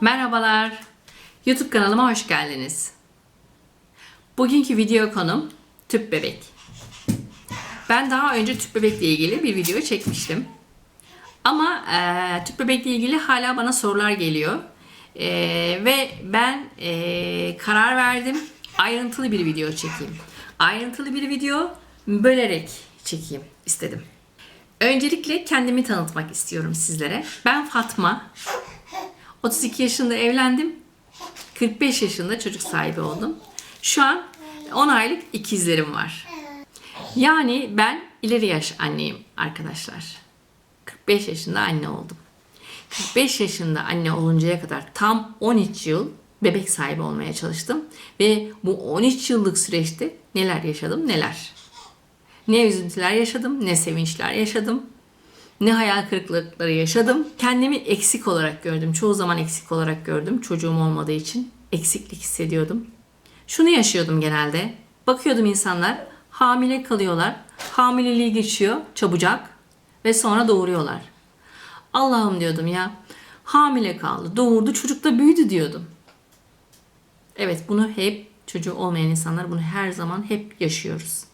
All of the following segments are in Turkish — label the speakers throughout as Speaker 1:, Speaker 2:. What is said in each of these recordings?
Speaker 1: Merhabalar. YouTube kanalıma hoş geldiniz. Bugünkü video konum tüp bebek. Ben daha önce tüp bebekle ilgili bir video çekmiştim. Ama e, tüp bebekle ilgili hala bana sorular geliyor. E, ve ben e, karar verdim ayrıntılı bir video çekeyim. Ayrıntılı bir video bölerek çekeyim istedim. Öncelikle kendimi tanıtmak istiyorum sizlere. Ben Fatma. 32 yaşında evlendim. 45 yaşında çocuk sahibi oldum. Şu an 10 aylık ikizlerim var. Yani ben ileri yaş anneyim arkadaşlar. 45 yaşında anne oldum. 45 yaşında anne oluncaya kadar tam 13 yıl bebek sahibi olmaya çalıştım. Ve bu 13 yıllık süreçte neler yaşadım neler. Ne üzüntüler yaşadım, ne sevinçler yaşadım. Ne hayal kırıklıkları yaşadım. Kendimi eksik olarak gördüm. Çoğu zaman eksik olarak gördüm. Çocuğum olmadığı için eksiklik hissediyordum. Şunu yaşıyordum genelde. Bakıyordum insanlar hamile kalıyorlar. Hamileliği geçiyor çabucak ve sonra doğuruyorlar. Allah'ım diyordum ya. Hamile kaldı, doğurdu, çocuk da büyüdü diyordum. Evet bunu hep çocuğu olmayan insanlar bunu her zaman hep yaşıyoruz.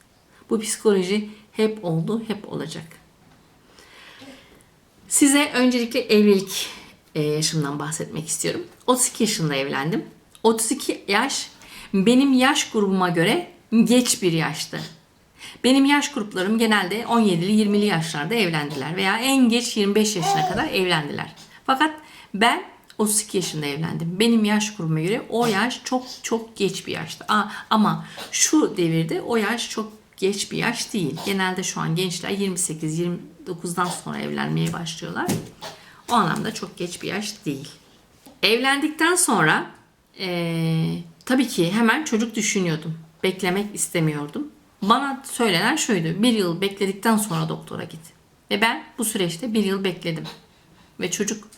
Speaker 1: Bu psikoloji hep oldu, hep olacak. Size öncelikle evlilik e, yaşımdan bahsetmek istiyorum. 32 yaşında evlendim. 32 yaş benim yaş grubuma göre geç bir yaştı. Benim yaş gruplarım genelde 17'li 20'li yaşlarda evlendiler veya en geç 25 yaşına kadar evlendiler. Fakat ben 32 yaşında evlendim. Benim yaş grubuma göre o yaş çok çok geç bir yaştı. Aa, ama şu devirde o yaş çok geç bir yaş değil. Genelde şu an gençler 28-29'dan sonra evlenmeye başlıyorlar. O anlamda çok geç bir yaş değil. Evlendikten sonra eee, tabii ki hemen çocuk düşünüyordum. Beklemek istemiyordum. Bana söylenen şuydu. Bir yıl bekledikten sonra doktora git. Ve ben bu süreçte bir yıl bekledim. Ve çocuk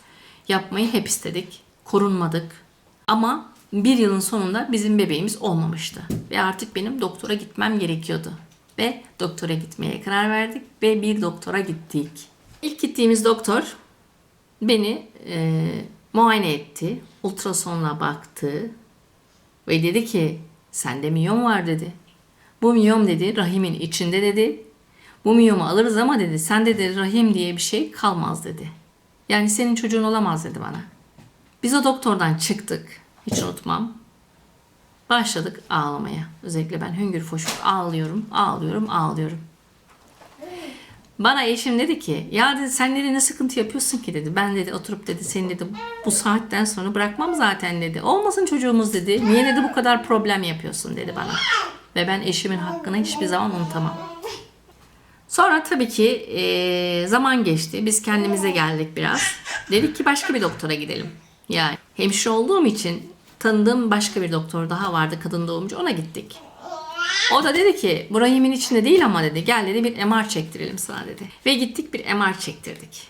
Speaker 1: yapmayı hep istedik. Korunmadık. Ama bir yılın sonunda bizim bebeğimiz olmamıştı. Ve artık benim doktora gitmem gerekiyordu. Ve doktora gitmeye karar verdik ve bir doktora gittik. İlk gittiğimiz doktor beni e, muayene etti. Ultrasonla baktı. Ve dedi ki sende miyom var dedi. Bu miyom dedi rahimin içinde dedi. Bu miyomu alırız ama dedi sende de rahim diye bir şey kalmaz dedi. Yani senin çocuğun olamaz dedi bana. Biz o doktordan çıktık. Hiç unutmam. Başladık ağlamaya. Özellikle ben hüngür foşur ağlıyorum, ağlıyorum, ağlıyorum. Bana eşim dedi ki ya dedi sen dedi ne sıkıntı yapıyorsun ki dedi. Ben dedi oturup dedi seni dedi bu saatten sonra bırakmam zaten dedi. Olmasın çocuğumuz dedi. Niye dedi bu kadar problem yapıyorsun dedi bana. Ve ben eşimin hakkını hiçbir zaman unutamam. Sonra tabii ki eee, zaman geçti. Biz kendimize geldik biraz. Dedik ki başka bir doktora gidelim. Yani hemşire olduğum için tanıdığım başka bir doktor daha vardı kadın doğumcu ona gittik. O da dedi ki bu rahimin içinde değil ama dedi gel dedi bir MR çektirelim sana dedi. Ve gittik bir MR çektirdik.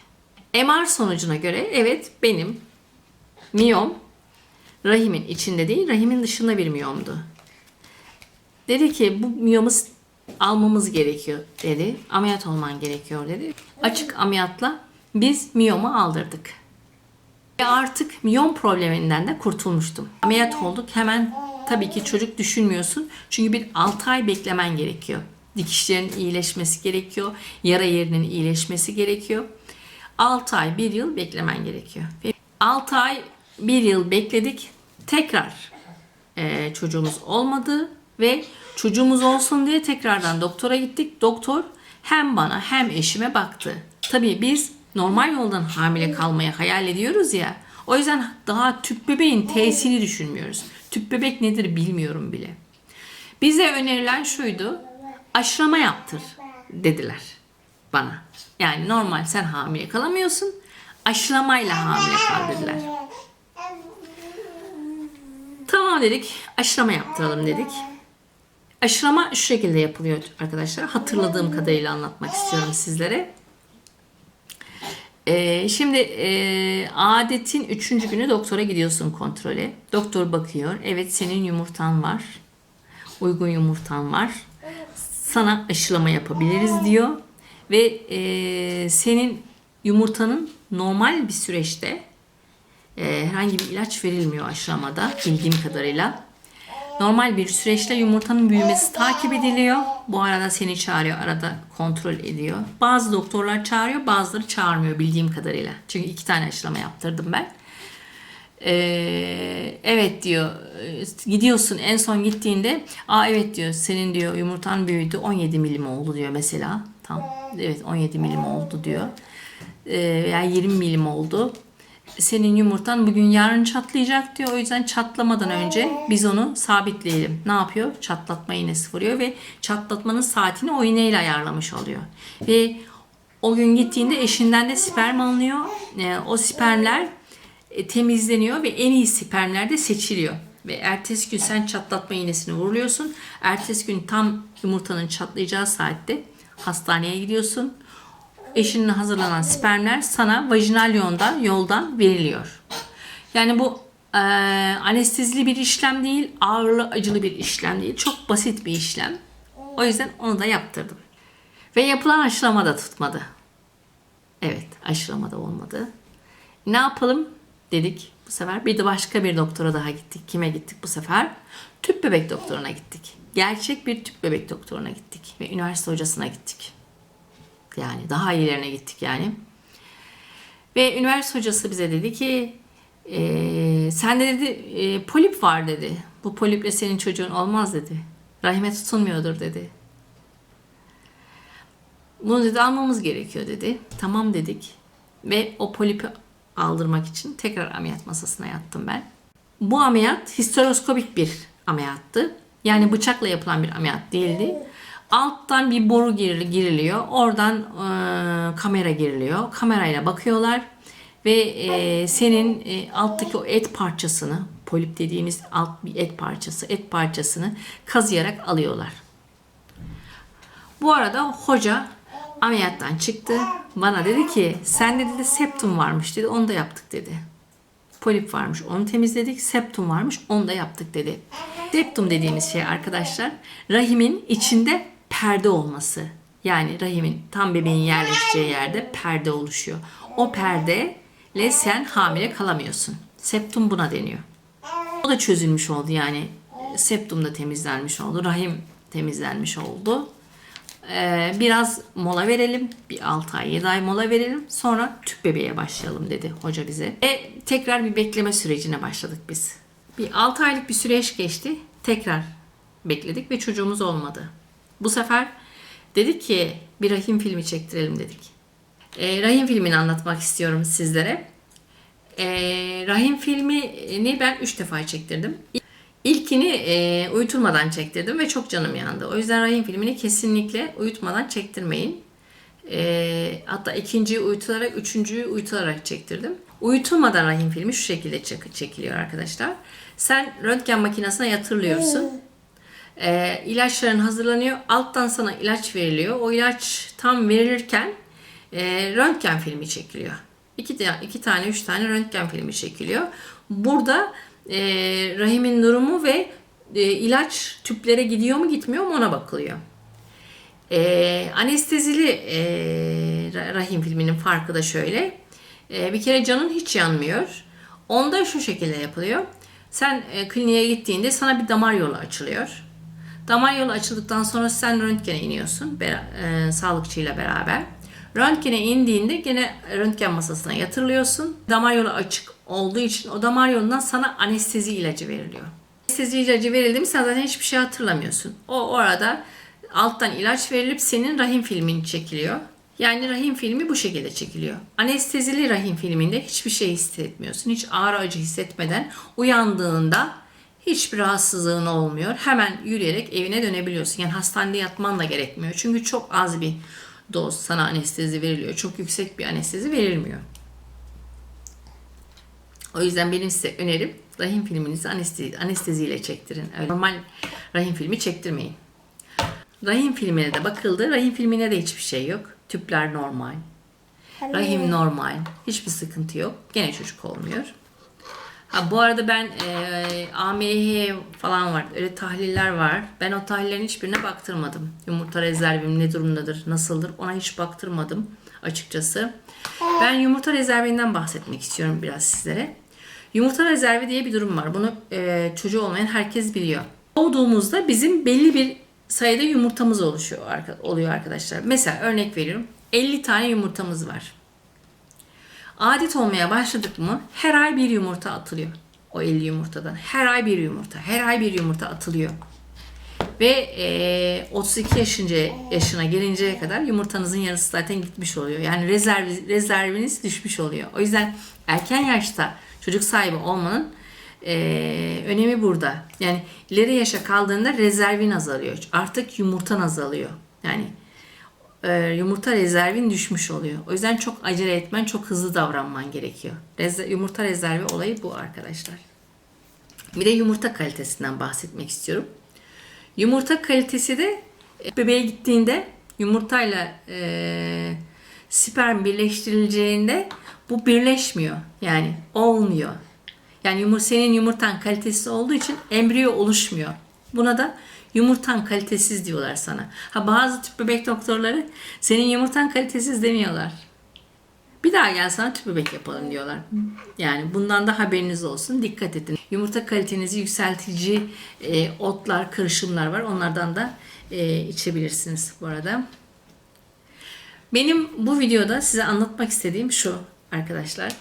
Speaker 1: MR sonucuna göre evet benim miyom rahimin içinde değil rahimin dışında bir miyomdu. Dedi ki bu miyomu almamız gerekiyor dedi. Ameliyat olman gerekiyor dedi. Açık ameliyatla biz miyomu aldırdık. Ve artık miyom probleminden de kurtulmuştum. Ameliyat olduk hemen tabii ki çocuk düşünmüyorsun. Çünkü bir 6 ay beklemen gerekiyor. Dikişlerin iyileşmesi gerekiyor. Yara yerinin iyileşmesi gerekiyor. 6 ay 1 yıl beklemen gerekiyor. Ve 6 ay 1 yıl bekledik. Tekrar e, çocuğumuz olmadı ve çocuğumuz olsun diye tekrardan doktora gittik. Doktor hem bana hem eşime baktı. Tabii biz normal yoldan hamile kalmayı hayal ediyoruz ya. O yüzden daha tüp bebeğin tesiri düşünmüyoruz. Tüp bebek nedir bilmiyorum bile. Bize önerilen şuydu. Aşılama yaptır dediler bana. Yani normal sen hamile kalamıyorsun. Aşılamayla hamile kal dediler. Tamam dedik. Aşılama yaptıralım dedik. Aşılama şu şekilde yapılıyor arkadaşlar. Hatırladığım kadarıyla anlatmak istiyorum sizlere. Ee, şimdi e, adetin üçüncü günü doktora gidiyorsun kontrole. Doktor bakıyor. Evet senin yumurtan var. Uygun yumurtan var. Sana aşılama yapabiliriz diyor. Ve e, senin yumurtanın normal bir süreçte e, herhangi bir ilaç verilmiyor aşılamada bildiğim kadarıyla. Normal bir süreçte yumurtanın büyümesi takip ediliyor. Bu arada seni çağırıyor, arada kontrol ediyor. Bazı doktorlar çağırıyor, bazıları çağırmıyor bildiğim kadarıyla. Çünkü iki tane aşılama yaptırdım ben. Ee, evet diyor gidiyorsun en son gittiğinde aa evet diyor senin diyor yumurtan büyüdü 17 milim oldu diyor mesela tam evet 17 milim oldu diyor ee, veya 20 milim oldu senin yumurtan bugün yarın çatlayacak diyor o yüzden çatlamadan önce biz onu sabitleyelim ne yapıyor çatlatma iğnesi vuruyor ve çatlatmanın saatini o iğneyle ayarlamış oluyor ve o gün gittiğinde eşinden de sperm alınıyor Ee, o spermler e, temizleniyor ve en iyi spermler de seçiliyor. Ve ertesi gün sen çatlatma iğnesini vuruluyorsun. Ertesi gün tam yumurtanın çatlayacağı saatte hastaneye gidiyorsun. Eşinin hazırlanan spermler sana vajinal yoldan, yoldan veriliyor. Yani bu e, anestezili bir işlem değil, ağırlı acılı bir işlem değil. Çok basit bir işlem. O yüzden onu da yaptırdım. Ve yapılan aşılama da tutmadı. Evet, aşılama da olmadı. Ne yapalım dedik bu sefer. Bir de başka bir doktora daha gittik. Kime gittik bu sefer? Tüp bebek doktoruna gittik. Gerçek bir tüp bebek doktoruna gittik. Ve üniversite hocasına gittik. Yani daha iyilerine gittik yani. Ve üniversite hocası bize dedi ki "Ee, sende dedi e, polip var dedi. Bu poliple senin çocuğun olmaz dedi. Rahime tutunmuyordur dedi. Bunu dedi almamız gerekiyor dedi. Tamam dedik. Ve o polipi aldırmak için tekrar ameliyat masasına yattım ben. Bu ameliyat histeroskopik bir ameliyattı. Yani bıçakla yapılan bir ameliyat değildi. Alttan bir boru girili- giriliyor. Oradan e, kamera giriliyor. Kamerayla bakıyorlar ve e, senin e, alttaki o et parçasını, polip dediğimiz alt bir et parçası, et parçasını kazıyarak alıyorlar. Bu arada hoca ameliyattan çıktı. Bana dedi ki sende dedi septum varmış dedi. Onu da yaptık dedi. Polip varmış onu temizledik. Septum varmış onu da yaptık dedi. Septum dediğimiz şey arkadaşlar rahimin içinde perde olması. Yani rahimin tam bebeğin yerleşeceği yerde perde oluşuyor. O perdeyle sen hamile kalamıyorsun. Septum buna deniyor. O da çözülmüş oldu yani. Septum da temizlenmiş oldu. Rahim temizlenmiş oldu. Ee, biraz mola verelim. Bir 6 ay 7 ay mola verelim. Sonra tüp bebeğe başlayalım dedi hoca bize. E, tekrar bir bekleme sürecine başladık biz. Bir 6 aylık bir süreç geçti. Tekrar bekledik ve çocuğumuz olmadı. Bu sefer dedik ki bir rahim filmi çektirelim dedik. E, rahim filmini anlatmak istiyorum sizlere. E, rahim filmini ben 3 defa çektirdim. İlkini e, uyutulmadan çektirdim ve çok canım yandı. O yüzden rahim filmini kesinlikle uyutmadan çektirmeyin. E, hatta ikinciyi uyutularak, üçüncüyü uyutularak çektirdim. Uyutulmadan rahim filmi şu şekilde çek- çekiliyor arkadaşlar. Sen röntgen makinesine yatırılıyorsun. E, ilaçların hazırlanıyor. Alttan sana ilaç veriliyor. O ilaç tam verilirken e, röntgen filmi çekiliyor. İki, iki tane, üç tane röntgen filmi çekiliyor. Burada e, rahimin durumu ve e, ilaç tüplere gidiyor mu gitmiyor mu ona bakılıyor. E, anestezili e, ra- rahim filminin farkı da şöyle. E, bir kere canın hiç yanmıyor. Onda şu şekilde yapılıyor. Sen e, kliniğe gittiğinde sana bir damar yolu açılıyor. Damar yolu açıldıktan sonra sen röntgene iniyorsun bera- e, sağlıkçıyla beraber. Röntgene indiğinde gene röntgen masasına yatırılıyorsun. Damar yolu açık olduğu için o damar yolundan sana anestezi ilacı veriliyor. Anestezi ilacı verildi mi sen zaten hiçbir şey hatırlamıyorsun. O orada alttan ilaç verilip senin rahim filmin çekiliyor. Yani rahim filmi bu şekilde çekiliyor. Anestezili rahim filminde hiçbir şey hissetmiyorsun. Hiç ağrı acı hissetmeden uyandığında hiçbir rahatsızlığın olmuyor. Hemen yürüyerek evine dönebiliyorsun. Yani hastanede yatman da gerekmiyor. Çünkü çok az bir doz sana anestezi veriliyor. Çok yüksek bir anestezi verilmiyor. O yüzden benim size önerim rahim filminizi anestezi, anesteziyle çektirin. Öyle normal rahim filmi çektirmeyin. Rahim filmine de bakıldı. Rahim filmine de hiçbir şey yok. Tüpler normal. Rahim normal. Hiçbir sıkıntı yok. Gene çocuk olmuyor. Ha, bu arada ben e, AMH falan var. Öyle tahliller var. Ben o tahlillerin hiçbirine baktırmadım. Yumurta rezervim ne durumdadır, nasıldır ona hiç baktırmadım açıkçası. Ben yumurta rezervinden bahsetmek istiyorum biraz sizlere. Yumurta rezervi diye bir durum var. Bunu e, çocuğu olmayan herkes biliyor. Doğduğumuzda bizim belli bir sayıda yumurtamız oluşuyor oluyor arkadaşlar. Mesela örnek veriyorum. 50 tane yumurtamız var. Adet olmaya başladık mı her ay bir yumurta atılıyor. O 50 yumurtadan. Her ay bir yumurta. Her ay bir yumurta atılıyor. Ve e, 32 yaşınca, yaşına gelinceye kadar yumurtanızın yarısı zaten gitmiş oluyor. Yani rezerv, rezerviniz düşmüş oluyor. O yüzden erken yaşta çocuk sahibi olmanın e, önemi burada. Yani ileri yaşa kaldığında rezervin azalıyor. Artık yumurtan azalıyor. Yani e, yumurta rezervin düşmüş oluyor. O yüzden çok acele etmen, çok hızlı davranman gerekiyor. Reze- yumurta rezervi olayı bu arkadaşlar. Bir de yumurta kalitesinden bahsetmek istiyorum. Yumurta kalitesi de e, bebeğe gittiğinde yumurtayla e, sperm birleştirileceğinde bu birleşmiyor. Yani olmuyor. Yani yumur, senin yumurtan kalitesiz olduğu için embriyo oluşmuyor. Buna da yumurtan kalitesiz diyorlar sana. Ha bazı tüp bebek doktorları senin yumurtan kalitesiz demiyorlar. Bir daha gel sana tüp bebek yapalım diyorlar. Yani bundan da haberiniz olsun. Dikkat edin. Yumurta kalitenizi yükseltici e, otlar, karışımlar var. Onlardan da e, içebilirsiniz bu arada. Benim bu videoda size anlatmak istediğim şu arkadaşlar.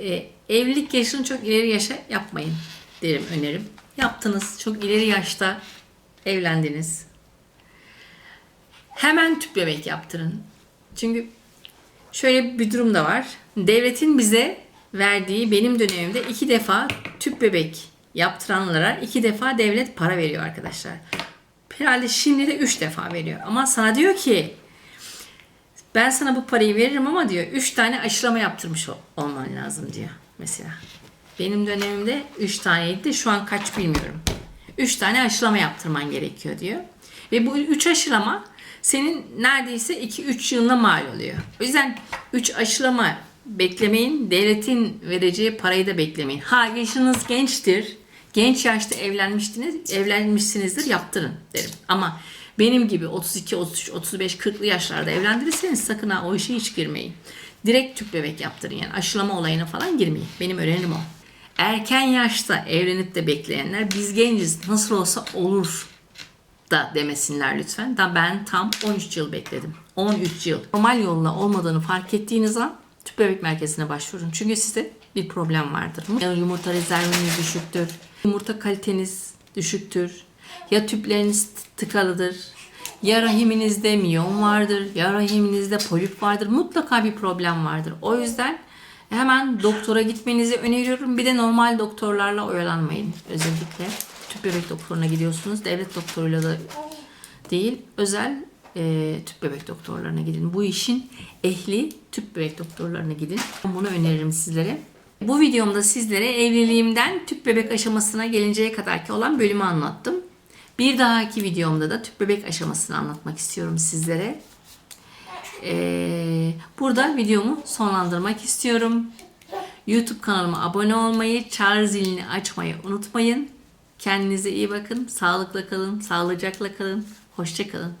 Speaker 1: E, evlilik yaşını çok ileri yaşa yapmayın derim önerim. Yaptınız çok ileri yaşta evlendiniz. Hemen tüp bebek yaptırın. Çünkü şöyle bir durum da var. Devletin bize verdiği benim dönemimde iki defa tüp bebek yaptıranlara iki defa devlet para veriyor arkadaşlar. Herhalde şimdi de üç defa veriyor. Ama sana diyor ki ben sana bu parayı veririm ama diyor 3 tane aşılama yaptırmış ol- olman lazım diyor mesela. Benim dönemimde 3 taneydi şu an kaç bilmiyorum. 3 tane aşılama yaptırman gerekiyor diyor. Ve bu 3 aşılama senin neredeyse 2-3 yılına mal oluyor. O yüzden 3 aşılama beklemeyin. Devletin vereceği parayı da beklemeyin. Ha yaşınız gençtir. Genç yaşta evlenmiştiniz, evlenmişsinizdir yaptırın derim. Ama benim gibi 32, 33, 35, 40'lı yaşlarda evlendirirseniz sakın ha o işe hiç girmeyin. Direkt tüp bebek yaptırın yani aşılama olayına falan girmeyin. Benim önerim o. Erken yaşta evlenip de bekleyenler biz genciz nasıl olsa olur da demesinler lütfen. Da ben tam 13 yıl bekledim. 13 yıl. Normal yolla olmadığını fark ettiğiniz an tüp bebek merkezine başvurun. Çünkü sizde bir problem vardır. Ya yumurta rezerviniz düşüktür. Yumurta kaliteniz düşüktür. Ya tüpleriniz tıkalıdır. Ya rahiminizde miyon vardır. Ya rahiminizde polip vardır. Mutlaka bir problem vardır. O yüzden hemen doktora gitmenizi öneriyorum. Bir de normal doktorlarla oyalanmayın. Özellikle tüp bebek doktoruna gidiyorsunuz. Devlet doktoruyla da değil, özel e, tüp bebek doktorlarına gidin. Bu işin ehli tüp bebek doktorlarına gidin. Bunu öneririm sizlere. Bu videomda sizlere evliliğimden tüp bebek aşamasına gelinceye kadarki olan bölümü anlattım. Bir dahaki videomda da tüp bebek aşamasını anlatmak istiyorum sizlere. Ee, burada videomu sonlandırmak istiyorum. YouTube kanalıma abone olmayı, çağrı zilini açmayı unutmayın. Kendinize iyi bakın, sağlıkla kalın, sağlıcakla kalın, hoşça kalın.